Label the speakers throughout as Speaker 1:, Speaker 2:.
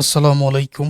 Speaker 1: আসসালামু আলাইকুম।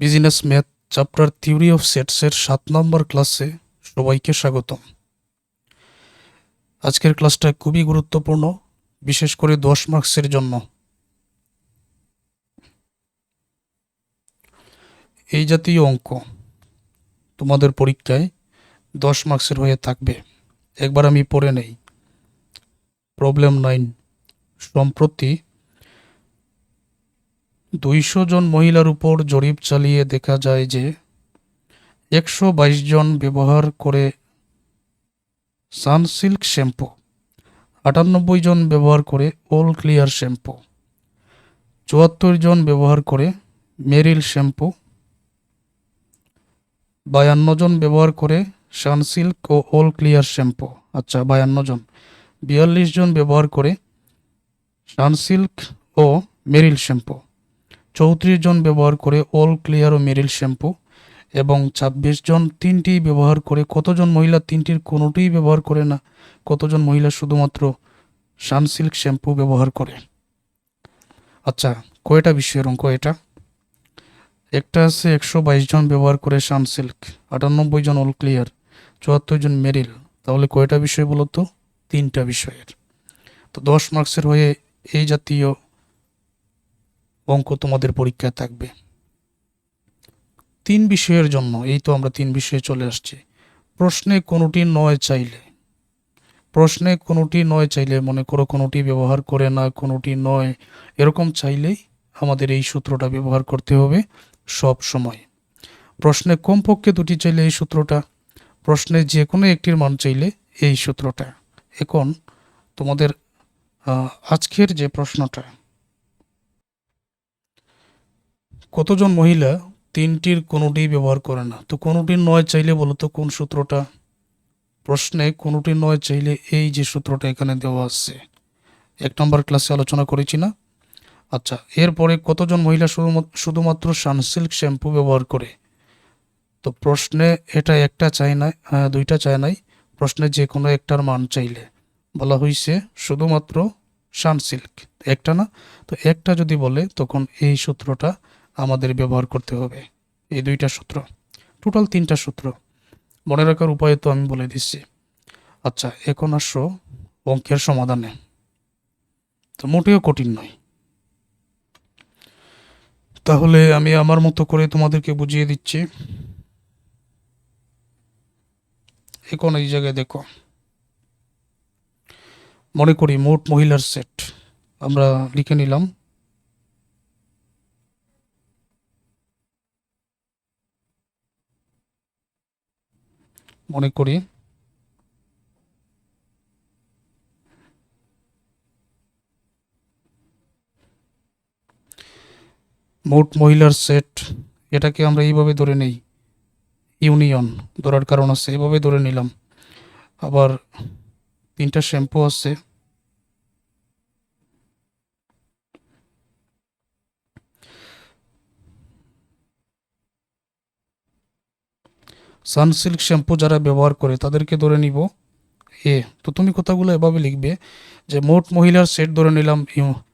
Speaker 1: Business math chapter theory of সেটসের সাত নম্বর ক্লাসে সবাইকে স্বাগতম। আজকের ক্লাসটা খুবই গুরুত্বপূর্ণ, বিশেষ করে দশ মার্কসের জন্য। এই জাতীয় অঙ্ক তোমাদের পরীক্ষায় দশ মার্কসের হয়ে থাকবে। একবার আমি পড়ে নেই। প্রবলেম নাইন সম্প্রতি দুইশো জন মহিলার উপর জরিপ চালিয়ে দেখা যায় যে একশো বাইশ জন ব্যবহার করে সানসিল্ক শ্যাম্পু, আটানব্বই জন ব্যবহার করে অল ক্লিয়ার শ্যাম্পু, চুয়াত্তর জন ব্যবহার করে মেরিল শ্যাম্পু, বায়ান্ন জন ব্যবহার করে সানসিল্ক ও অল ক্লিয়ার শ্যাম্পু আচ্ছা বায়ান্ন জন, বিয়াল্লিশ জন ব্যবহার করে সানসিল্ক ও মেরিল শ্যাম্পু। চৌত্রিশ জন ব্যবহার করে অল ক্লিয়ার ও মেরিল শ্যাম্পু এবং ছাব্বিশ জন তিনটি ব্যবহার করে কতজন মহিলা তিনটির কোনোটিই ব্যবহার করে না, কতজন মহিলা শুধুমাত্র সানসিল্ক শ্যাম্পু ব্যবহার করে? আচ্ছা কয়টা বিষয়ের অঙ্ক এটা? একটা আছে একশো বাইশ জন ব্যবহার করে সানসিল্ক আটানব্বই জন অল ক্লিয়ার চুয়াত্তর জন মেরিল। তাহলে কয়টা বিষয় বলতো? তিনটা বিষয়ের। তো দশ মার্কসের হয়ে এই জাতীয় অঙ্ক তোমাদের পরীক্ষায় থাকবে। তিন বিষয়ের জন্য, এই তো আমরা তিন বিষয়ে চলে আসছি। প্রশ্নে কোনোটি নয় চাইলে, প্রশ্নে কোনোটি নয় চাইলে, মনে করো কোনোটি ব্যবহার করে না, কোনোটি নয়, এরকম চাইলেই আমাদের এই সূত্রটা ব্যবহার করতে হবে সব সময়। প্রশ্নে কমপক্ষে দুটি চাইলে এই সূত্রটা, প্রশ্নে যে কোনো একটির মান চাইলে এই সূত্রটা। এখন তোমাদের আজকের যে প্রশ্নটা কতজন মহিলা তিনটির কোনোটি ব্যবহার করে না? তো কোনোটি নয় চাইলে বলো তো কোন সূত্রটা? প্রশ্নে কোনোটি নয় চাইলে এই যে সূত্রটা এখানে দেওয়া আছে। এক নম্বর ক্লাসে আলোচনা করেছি না? আচ্ছা এরপরে কতজন মহিলা শুধুমাত্র সানসিল্ক শ্যাম্পু ব্যবহার করে? তো প্রশ্নে এটা একটা চাই না আহ, দুইটা চায় নাই। প্রশ্নে যে কোনো একটার মান চাইলে। বলা হয়েছে শুধুমাত্র সানসিল্ক। একটা না? তো একটা যদি বলে তখন এই সূত্রটা আমাদের ব্যবহার করতে হবে। এই দুইটা সূত্র। টোটাল তিনটা সূত্র। মনে রাখার উপায় তো আমি বলে দিচ্ছি। আচ্ছা এখন আসো অঙ্কের সমাধানে। তো মোটেও কঠিন নয়। তাহলে আমি আমার মতো করে তোমাদেরকে বুঝিয়ে দিচ্ছি। এখন এই জায়গায় দেখো। মনে করি মোট মহিলার সেট আমরা লিখে নিলাম। মনে করি। মোট মহিলার সেট এটাকে আমরা এইভাবে ধরে নেই। ইউনিয়ন ধরার কারণ আছে, এভাবে ধরে নিলাম। আবার তিনটা শ্যাম্পু আছে। সানসিল্ক শ্যাম্পু যারা ব্যবহার করে তাদেরকে ধরে নিব। এ, তো তুমি কথাগুলো এভাবে লিখবে যে মোট মহিলার সেট ধরে নিলাম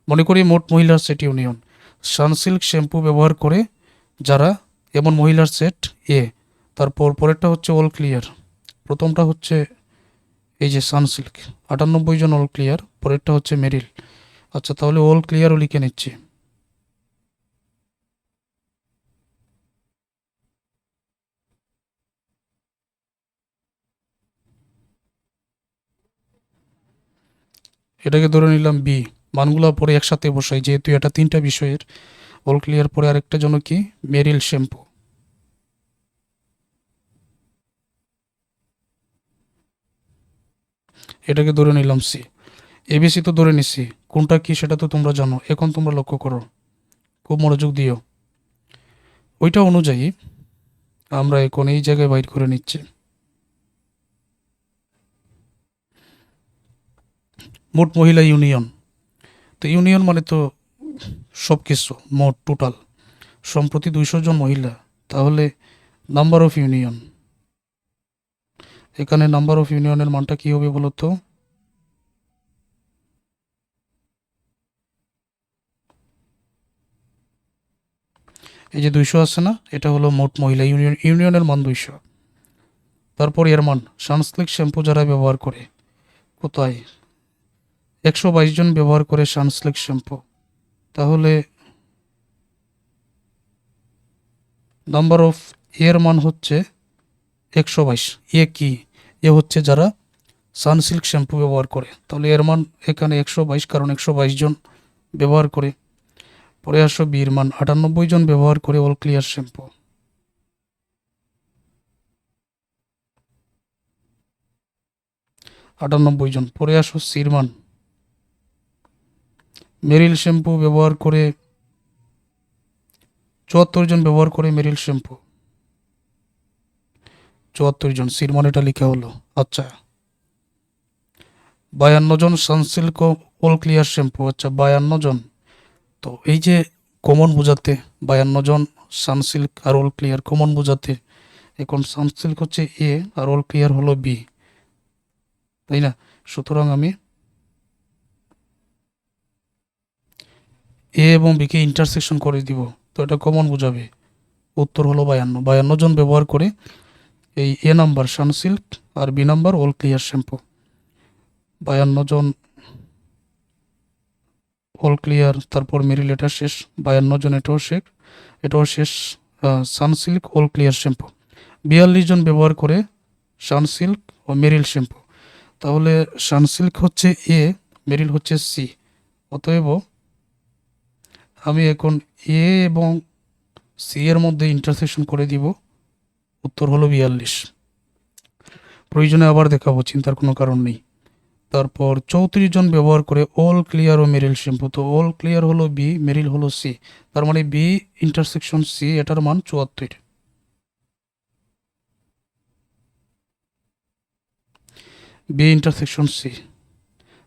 Speaker 1: মনে করি মোট মহিলার সেট ইউনিয়ন। সানসিল্ক শ্যাম্পু ব্যবহার করে যারা, এমন মহিলার সেট, এ, তারপর পরেরটা হচ্ছে অল ক্লিয়ার। প্রথমটা হচ্ছে এই যে সানসিল্ক, আটানব্বই জন অল ক্লিয়ার, পরেরটা হচ্ছে মেরিল। আচ্ছা তাহলে অল ক্লিয়ারও লিখে নিচ্ছি। এটাকে ধরে নিলাম বি মানগুলো পরে একসাথে বসাই, যেহেতু এটা তিনটা বিষয়ের। অল ক্লিয়ার পরে আরেকটা জন্য কি? মেরিল শ্যাম্পু এটাকে ধরে নিলাম সি এবিসি তো ধরে নিছি। কোনটা কি সেটা তো তোমরা জানো। এখন তোমরা লক্ষ্য করো। খুব মনোযোগ দিও। ওইটা অনুযায়ী আমরা এখন এই জায়গায় বাইর করে নিচ্ছি। মোট মহিলা ইউনিয়ন। তো ইউনিয়ন মানে তো সব কিছু মোট টোটাল। সম্প্রতি দুইশো জন মহিলা, তাহলে নাম্বার অফ ইউনিয়ন। এখানে নাম্বার অফ ইউনিয়নের মানটা কি হবে বলো তো এই যে দুইশো আছে না, এটা হলো মোট মহিলা ইউনিয়ন, ইউনিয়নের মান দুইশো। তারপর এর মান সানসিল্ক শ্যাম্পু যারা ব্যবহার করে, কোথায়? একশো বাইশ জন ব্যবহার করে সানসিল্ক শ্যাম্পু। তাহলে নাম্বার অফ এর মান হচ্ছে একশো বাইশ। এ কি? এ হচ্ছে যারা সানসিল্ক শ্যাম্পু ব্যবহার করে। তাহলে এর মান এখানে একশো বাইশ, কারণ একশো বাইশ জন ব্যবহার করে। পরে আসো বির মান। আটানব্বই জন ব্যবহার করে অল ক্লিয়ার শ্যাম্পু আটানব্বই জন। পরে আসো সির মান। মেরিল শ্যাম্পু ব্যবহার করে, চুয়াত্তর জন ব্যবহার করে মেরিল শ্যাম্পু। চুয়াত্তর জন, সির মান এটা লেখা হলো আচ্ছা। বায়ান্ন জন সানসিল্ক অল ক্লিয়ার শ্যাম্পু আচ্ছা বায়ান্ন জন। তো এই যে কমন বোঝাতে, বায়ান্ন জন সানসিল্ক আর অল ক্লিয়ার কমন বোঝাতে, এখন সানসিল্ক হচ্ছে এ আর অল ক্লিয়ার হলো বি। তাই না? সুতরাং আমি এ এবং বিকে ইন্টারসেকশন করে দিব, তো এটা কমন বোঝাবে। উত্তর হলো বায়ান্ন। বায়ান্ন জন ব্যবহার করে এই A number Sunsilk R B number all clear shampoo বায়ান্ন জন অল ক্লিয়ার তারপর মেরিল এটা শেষ। বায়ান্ন জন এটাও শেষ। এটাও শেষ সানসিল্ক অল ক্লিয়ার শ্যাম্পু বিয়াল্লিশ জন ব্যবহার করে সানসিল্ক ও মেরিল শ্যাম্পু তাহলে সানসিল্ক হচ্ছে এ মেরিল হচ্ছে সি অতএব আমি এখন এ এবং সি এর মধ্যে ইন্টারসেকশন করে দিব। উত্তর হলো বিয়াল্লিশ। প্রয়োজনে আবার দেখাবো, চিন্তার কোনো কারণ নেই। তারপর চৌত্রিশ জন ব্যবহার করে অল ক্লিয়ার ও মেরিল শ্যাম্পু তো অল ক্লিয়ার হলো বি মেরিল হলো সি তার মানে বি ইন্টারসেকশন সি এটার মান চুয়াত্তর। বি ইন্টারসেকশন সি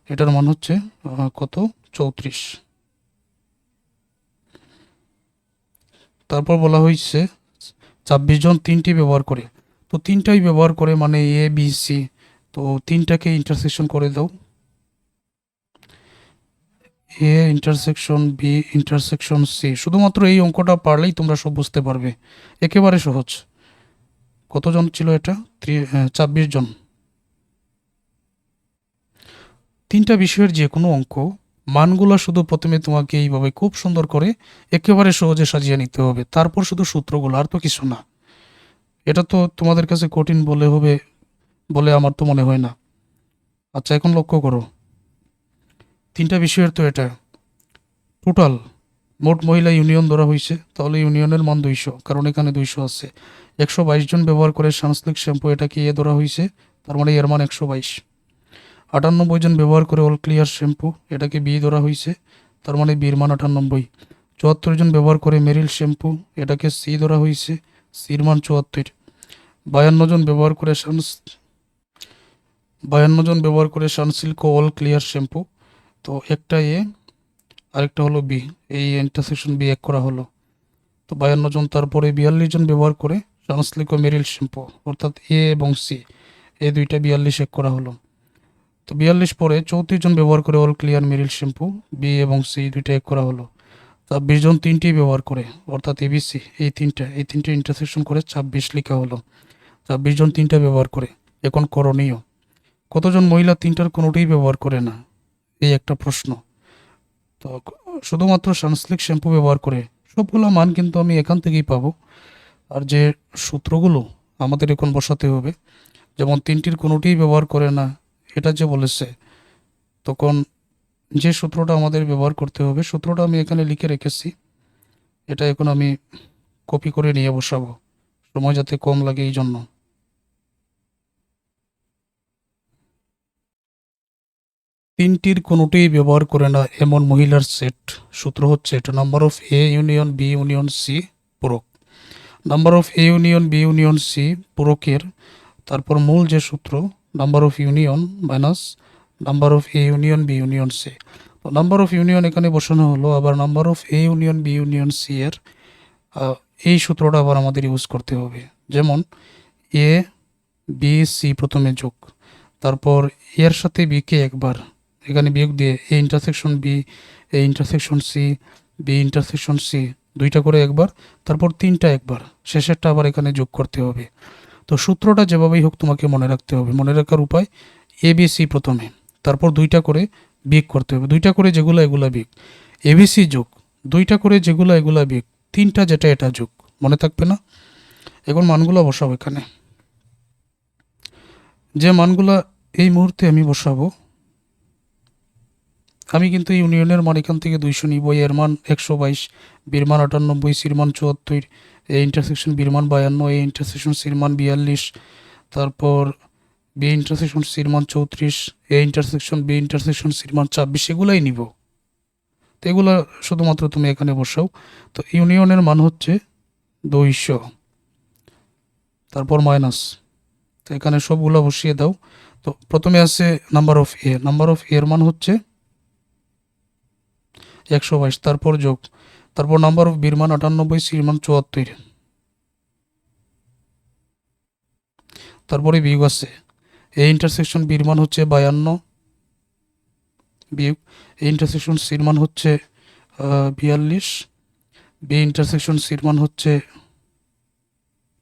Speaker 1: এটার মান হচ্ছে কত? চৌত্রিশ। তারপর বলা হয়েছে, ছাব্বিশ জন তিনটি ব্যবহার করে। তো তিনটাই ব্যবহার করে মানে এ বি সি তো তিনটাকে ইন্টারসেকশন করে দাও। A intersection B intersection C শুধুমাত্র এই অঙ্কটা পারলেই তোমরা সব বুঝতে পারবে। একেবারে সহজ। কতজন ছিল এটা? ছাব্বিশ জন। তিনটা বিষয়ের যে কোনো অঙ্ক মানগুলো শুধু প্রথমে তোমাকে এইভাবে খুব সুন্দর করে একেবারে সহজে সাজিয়ে নিতে হবে। তারপর শুধু সূত্রগুলো আর তো কিছু না। এটা তো তোমাদের কাছে কঠিন বলে হবে, বলে আমার তো মনে হয় না। আচ্ছা এখন লক্ষ্য করো। তিনটা বিষয়ের তো এটা। টোটাল মোট মহিলা ইউনিয়ন ধরা হয়েছে, তাহলে ইউনিয়নের মান দুইশো, কারণ এখানে দুইশো আছে। একশো বাইশ জন ব্যবহার করে সানসলিক শ্যাম্পু এটাকে এ ধরা হয়েছে, তার মানে এর মান একশো বাইশ। আটানব্বই জন ব্যবহার করে অল ক্লিয়ার শ্যাম্পু এটাকে বি ধরা হয়েছে তার মানে বির মান আটানব্বই। চুয়াত্তর জন ব্যবহার করে মেরিল শ্যাম্পু এটাকে সি ধরা হয়েছে সির মান চুয়াত্তর। বায়ান্ন জন ব্যবহার করে সানস বায়ান্ন জন ব্যবহার করে সানসিল্ক অল ক্লিয়ার শ্যাম্পু তো একটা এ, আরেকটা হলো বি এই ইন্টারসেকশন বি এক করা হলো। তো বায়ান্ন জন, তারপরে বিয়াল্লিশ জন ব্যবহার করে সানসিল্ক মেরিল শ্যাম্পু অর্থাৎ এ এবং সি এই দুইটা বিয়াল্লিশ এক করা হলো। তো বিয়াল্লিশ পরে চৌত্রিশ জন ব্যবহার করে all clear Meril shampoo B এবং সি দুইটা এক করা হলো। ছাব্বিশ জন তিনটি ব্যবহার করে, অর্থাৎ এবিসি এই তিনটা, এই তিনটে ইন্টারসেকশন করে ছাব্বিশ লেখা হলো। ছাব্বিশ জন তিনটা ব্যবহার করে, এখন করণীয়। কতজন মহিলা তিনটার কোনোটাই ব্যবহার করে না? এই একটা প্রশ্ন। তো শুধুমাত্র সানস্লিক শ্যাম্পু ব্যবহার করে, সবগুলো মান কিন্তু আমি এখান থেকেই পাবো। আর যে সূত্রগুলো আমাদের এখন বসাতে হবে, যেমন তিনটির কোনোটিই ব্যবহার করে না এটা যে বলেছে, তখন যে সূত্রটা আমাদের ব্যবহার করতে হবে, সূত্রটা আমি এখানে লিখে রেখেছি। এটা এখন আমি কপি করে নিয়ে বসাবো। সময় যাতে কম লাগে এই জন্য। তিনটির কোনোটিই ব্যবহার করে না এমন মহিলার সেট। সূত্র হচ্ছে, এটা number of A union B union C পূরক। Number of A union B union C পূরকের, তারপর মূল যে সূত্র number of union minus number of A union B union C তো নাম্বার অফ ইউনিয়ন এখানে বসানো হলো, আবার number of A union B union C এর এই সূত্রটা আবার আমাদের ইউজ করতে হবে। যেমন এ বি সি প্রথমে যোগ, তারপর এর সাথে বিকে একবার, এখানে বিয়োগ দিয়ে A intersection B A intersection C B intersection C দুইটা করে একবার, তারপর তিনটা একবার, শেষেরটা আবার এখানে যোগ করতে হবে। তো সূত্রটা যেভাবেই হোক তোমাকে মনে রাখতে হবে। মনে রাখার উপায় এবিসি প্রথমে। তারপর দুইটা করে বিগ করতে হবে। দুইটা করে যেগুলো, এগুলা বিগ এবিসি যোগ। দুইটা করে যেগুলো, এগুলা বিক তিনটা যেটা, এটা যোগ। মনে থাকবে না? এখন মানগুলো বসাবো এখানে। যে মানগুলো এই মুহূর্তে আমি বসাবো আমি কিন্তু ইউনিয়নের মান এখান থেকে দুইশো নিব এর মান একশো বাইশ বীর মান আটানব্বই সির মান চুয়াত্তর এই ইন্টারসেকশন বীর মান বায়ান্ন এই ইন্টারসেকশন সির মান বিয়াল্লিশ। তারপর বি ইন্টারসেকশন সির মান চৌত্রিশ। এ ইন্টারসেকশন বি ইন্টারসেকশন সির মান ছাব্বিশ। এগুলাই নিব। তো এগুলো শুধুমাত্র তুমি এখানে বসাও। তো ইউনিয়নের মান হচ্ছে দুইশো। তারপর মাইনাস। তো এখানে সবগুলো বসিয়ে দাও। তো প্রথমে আছে number of A. Number of এর মান হচ্ছে একশো বাইশ, তারপর যোগ, তারপর নাম্বার অফ বীর মান আটানব্বই সির মান চুয়াত্তর। তারপরে বিয়োগ আছে। এই ইন্টারসেকশন বীর মান হচ্ছে বায়ান্ন বিয়োগ, এই ইন্টারসেকশন সির মান হচ্ছে বিয়াল্লিশ, বি ইন্টারসেকশন সির মান হচ্ছে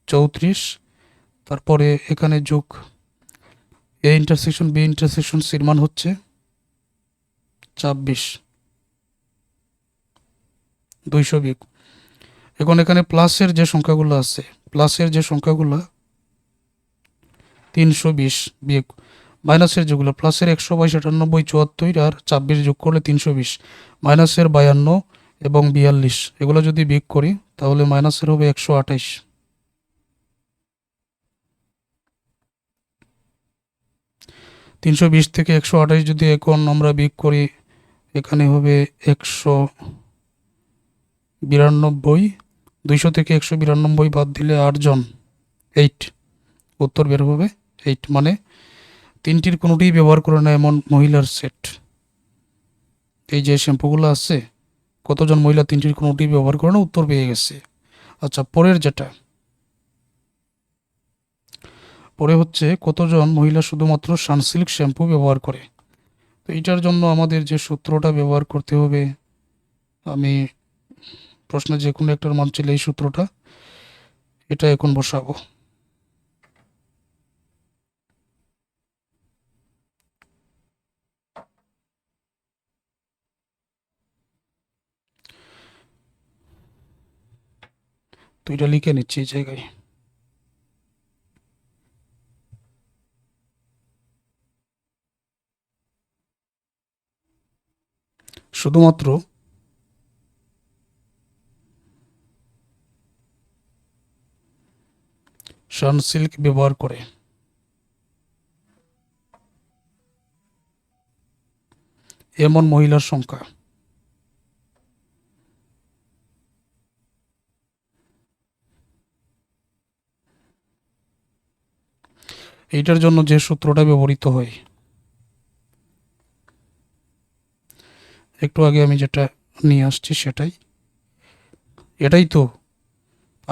Speaker 1: চৌত্রিশ, তারপরে এখানে যোগ এ ইন্টারসেকশন বি ইন্টারসেকশন সির মান হচ্ছে ছাব্বিশ। দুইশো বিয়োগ। এখন এখানে প্লাসের যে সংখ্যাগুলো আছে, প্লাসের যে সংখ্যাগুলো তিনশো বিশ বিয়োগ। মাইনাসের যেগুলো, প্লাসের একশো বাইশ আটানব্বই চুয়াত্তর আর ছাব্বিশ যোগ করলে তিনশো বিশ। মাইনাসের বায়ান্ন এবং বিয়াল্লিশ, এগুলো যদি বিয়োগ করি, তাহলে মাইনাসের হবে একশো আঠাইশ। তিনশো বিশ থেকে একশো আঠাইশ যদি এখন আমরা বিয়োগ করি, এখানে হবে একশো বিরানব্বই, দুইশো থেকে একশো বিরানব্বই বাদ দিলে আটজন এইট উত্তর বের হবে। এইট মানে তিনটির কোনোটি ব্যবহার করে না এমন মহিলার সেট এই যে শ্যাম্পুগুলো আছে, কতজন মহিলা তিনটির কোনোটি ব্যবহার করে না উত্তর পেয়ে গেছে। আচ্ছা পরের যেটা। পরে হচ্ছে কতজন মহিলা শুধুমাত্র সানসিল্ক শ্যাম্পু ব্যবহার করে? তো এটার জন্য আমাদের যে সূত্রটা ব্যবহার করতে হবে, আমি প্রশ্নে যে কোনো একটার মান ছিল এই সূত্রটা, এটা এখন বসাবো। তো এটা লিখে নিচ্ছি এই জায়গায়। শুধুমাত্র সানসিল্ক ব্যবহার করে। এমন মহিলার সংখ্যা। এইটার জন্য যে সূত্রটা ব্যবহৃত হয়। একটু আগে আমি যেটা নিয়ে আসছি সেটাই। এটাই তো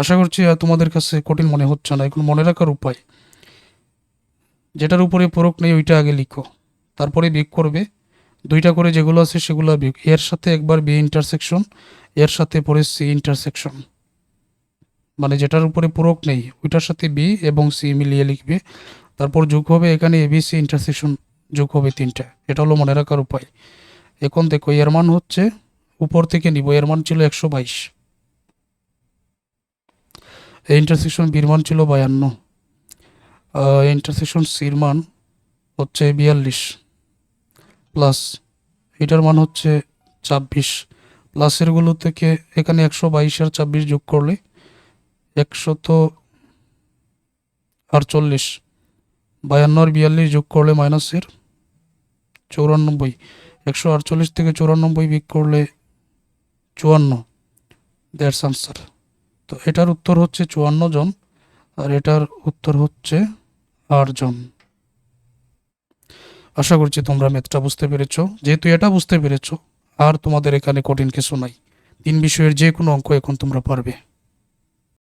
Speaker 1: আশা করছি আর তোমাদের কাছে কঠিন মনে হচ্ছে না। এখন মনে রাখার উপায়। যেটার উপরে পরক নেই, ওইটা আগে লিখো। তারপরে বিয়োগ করবে। দুইটা করে যেগুলো আছে, সেগুলো বিয়োগ এর সাথে একবার বি ইন্টারসেকশন এর সাথে পরে সি ইন্টারসেকশন মানে যেটার উপরে পূরক নেই, ওইটার সাথে বি এবং সি মিলিয়ে লিখবে। তারপর যোগ হবে এখানে এবিসি ইন্টারসেকশন যোগ হবে তিনটা। এটা হলো মনে রাখার উপায়। এখন দেখো, এর মান হচ্ছে, উপর থেকে নিব। এর মান ছিল একশো বাইশ। ইন্টারসেকশন বির মান ছিল বায়ান্ন। ইন্টারসেকশন সির মান হচ্ছে বিয়াল্লিশ। প্লাস এটার মান হচ্ছে ছাব্বিশ। প্লাসেরগুলো থেকে এখানে একশো বাইশ আর ছাব্বিশ যোগ করলে একশত আটচল্লিশ বায়ান্ন আর বিয়াল্লিশ যোগ করলে মাইনাসের চৌরানব্বই। একশো আটচল্লিশ থেকে চৌরানব্বই বিক করলে চুয়ান্ন। দ্যাটস আনসার তো এটার উত্তর হচ্ছে চুয়ান্ন জন, আর এটার উত্তর হচ্ছে আট জন। আশা করছি তোমরা ম্যাথটা বুঝতে পেরেছ। যেহেতু এটা বুঝতে পেরেছ, আর তোমাদের এখানে কঠিন কিছু নাই। তিন বিষয়ের যে কোনো অঙ্ক এখন তোমরা পারবে।